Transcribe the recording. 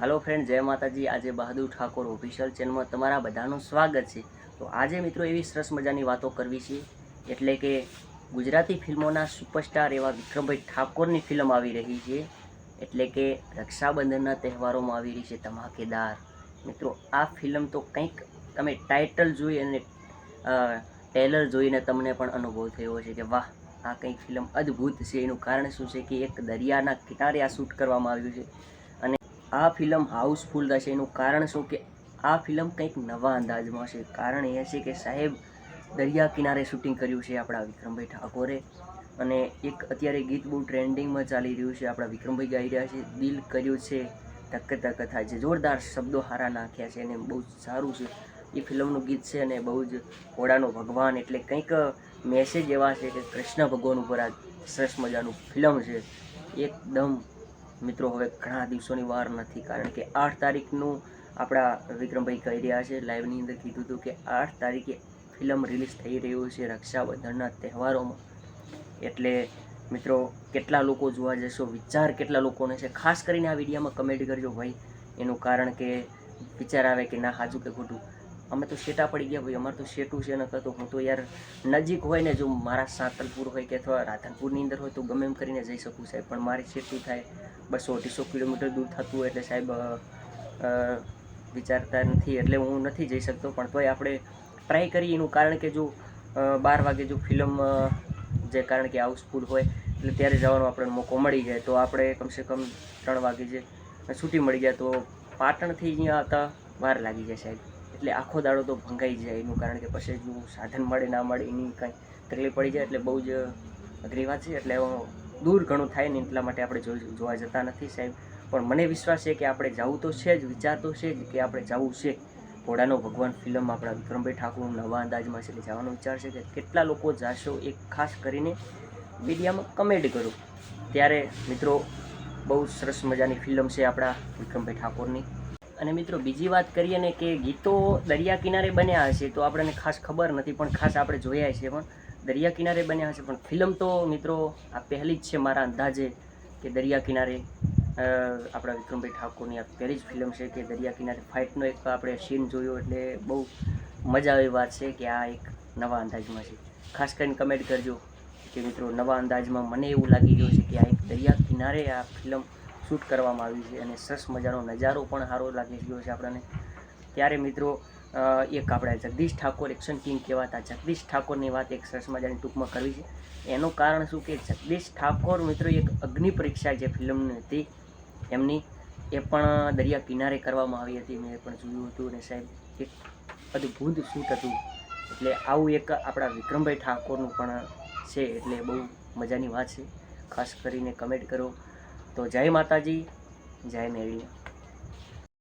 હાલો friend જય માતાજી. આજે બહાદુર ઠાકોર ઓફિશિયલ ચેનલમાં તમારા બધાનું સ્વાગત છે. તો આજે મિત્રો એવી સરસ મજાની વાતો કરવી છે. એટલે કે ગુજરાતી ફિલ્મોના સુપરસ્ટાર એવા વિક્રમભાઈ ઠાકોરની ફિલ્મ આવી રહી છે. એટલે કે રક્ષાબંધનના તહેવારોમાં આવી રહી છે ધમાકેદાર મિત્રો, આ ફિલ્મ તો કંઈક તમે ટાઇટલ જોઈ અને ટેલર જોઈને તમને પણ અનુભવ થયો છે કે વાહ, આ કંઈક ફિલ્મ અદ્ભુત છે. એનું કારણ શું છે કે એક દરિયાના કિનારે આ શૂટ કરવામાં આવ્યું છે. આ ફિલ્મ હાઉસફુલ થશે એનું કારણ શું કે આ ફિલ્મ કંઈક નવા અંદાજમાં છે. કારણ એ છે કે સાહેબ દરિયા કિનારે શૂટિંગ કર્યું છે આપણા વિક્રમભાઈ ઠાકોરે. અને એક અત્યારે ગીત બહુ ટ્રેન્ડિંગમાં ચાલી રહ્યું છે. આપણા વિક્રમભાઈ ગાઈ રહ્યા છે. દિલ કર્યું છે ધક્કે ધક્કે થાય છે. જોરદાર શબ્દો હારા નાખ્યા છે અને બહુ સારું છે. એ ફિલ્મનું ગીત છે અને બહુ જ ઘોડાનો ભગવાન એટલે કંઈક મેસેજ એવા છે કે કૃષ્ણ ભગવાન ઉપર આ સરસ મજાનું ફિલ્મ છે. એકદમ મિત્રો, હવે ઘણા દિવસોની વાર નથી, કારણ કે આઠ તારીખનું આપણા વિક્રમભાઈ કહી રહ્યા છે, લાઈવની અંદર કીધું હતું કે આઠ તારીખે ફિલ્મ રિલીઝ થઈ રહ્યું છે રક્ષાબંધનના તહેવારોમાં. એટલે મિત્રો, કેટલા લોકો જોવા જશો, વિચાર કેટલા લોકોને છે? ખાસ કરીને આ વિડીયોમાં કમેન્ટ કરજો ભાઈ, એનું કારણ કે વિચાર આવે કે ના, સાચું કે ખોટું? અમે તો શેટા પડી ગયા ભાઈ. અમારે તો શેટું છે, નકર તો હું તો યાર નજીક હોય ને જો મારા સાંતલપુર હોય કે અથવા રાધનપુરની અંદર હોય તો ગમે એમ કરીને જઈ શકું સાહેબ. પણ મારે શેટું થાય બસો અઢીસો કિલોમીટર દૂર થતું હોય એટલે સાહેબ વિચારતા નથી. એટલે હું નથી જઈ શકતો. પણ તોય આપણે ટ્રાય કરીએ એનું. કારણ કે જો બાર વાગે જો ફિલ્મ જે કારણ કે હાઉસફુલ હોય એટલે ત્યારે જવાનો આપણને મોકો મળી જાય. તો આપણે કમસે કમ ત્રણ વાગે જે છૂટી મળી જાય તો પાટણથી અહીંયા આવતા વાર લાગી જાય સાહેબ. એટલે આખો દાડો તો ભંગાઈ જાય એનું કારણ કે પછી જો સાધન મળે, ના મળે, એની કાંઈ તકલીફ પડી જાય એટલે બહુ જ અઘરી વાત છે. એટલે દૂર ઘણું થાય ને એટલા માટે આપણે જોવા જતા નથી સાહેબ. પણ મને વિશ્વાસ છે કે આપણે જવું તો છે જ, વિચાર તો છે જ કે આપણે જવું છે. ઘોડાનો ભગવાન ફિલ્મ આપણા વિક્રમભાઈ ઠાકુર નવા અંદાજમાં છે. એટલે જવાનો વિચાર છે કે કેટલા લોકો જાશો એ ખાસ કરીને મીડિયામાં કમેન્ટ કરો. ત્યારે મિત્રો બહુ સરસ મજાની ફિલ્મ છે આપણા વિક્રમભાઈ ઠાકોરની. અને મિત્રો, બીજી વાત કરીએ ને કે ગીતો દરિયા કિનારે બન્યા હશે તો આપણને ખાસ ખબર નથી, પણ ખાસ આપણે જોયા છે પણ દરિયા કિનારે બન્યા હશે. પણ ફિલ્મ તો મિત્રો, આ પહેલી જ છે મારા અંદાજે કે દરિયા કિનારે આપણા વિક્રમભાઈ ઠાકોરની આ પહેલી જ ફિલ્મ છે કે દરિયા કિનારે ફાઇટનો એક આપણે સીન જોયો એટલે બહુ મજા આવી વાત છે કે આ એક નવા અંદાજમાં છે. ખાસ કરીને કમેન્ટ કરજો કે મિત્રો, નવા અંદાજમાં મને એવું લાગી ગયું છે કે આ એક દરિયા કિનારે આ ફિલ્મ શૂટ કરવામાં આવી છે અને સરસ મજાનો નજારો પણ સારો લાગી રહ્યો છે આપણને. ત્યારે મિત્રો એક આપણે જગદીશ ઠાકોર એક્શન કિંગ કહેવાતા જગદીશ ઠાકોરની વાત એક સરસ મજાની ટૂંકમાં કરવી છે. એનું કારણ શું કે જગદીશ ઠાકોર મિત્રો એક અગ્નિ પરીક્ષા જે ફિલ્મની હતી, એમની એ પણ દરિયા કિનારે કરવામાં આવી હતી. મેં પણ જોયું હતું અને સાહેબ, એક અદ્ભુત શૂટ હતું. એટલે આવું એક આપણા વિક્રમભાઈ ઠાકોરનું પણ છે, એટલે બહુ મજાની વાત છે. ખાસ કરીને કમેન્ટ કરો. તો જય માતાજી જય મેળવી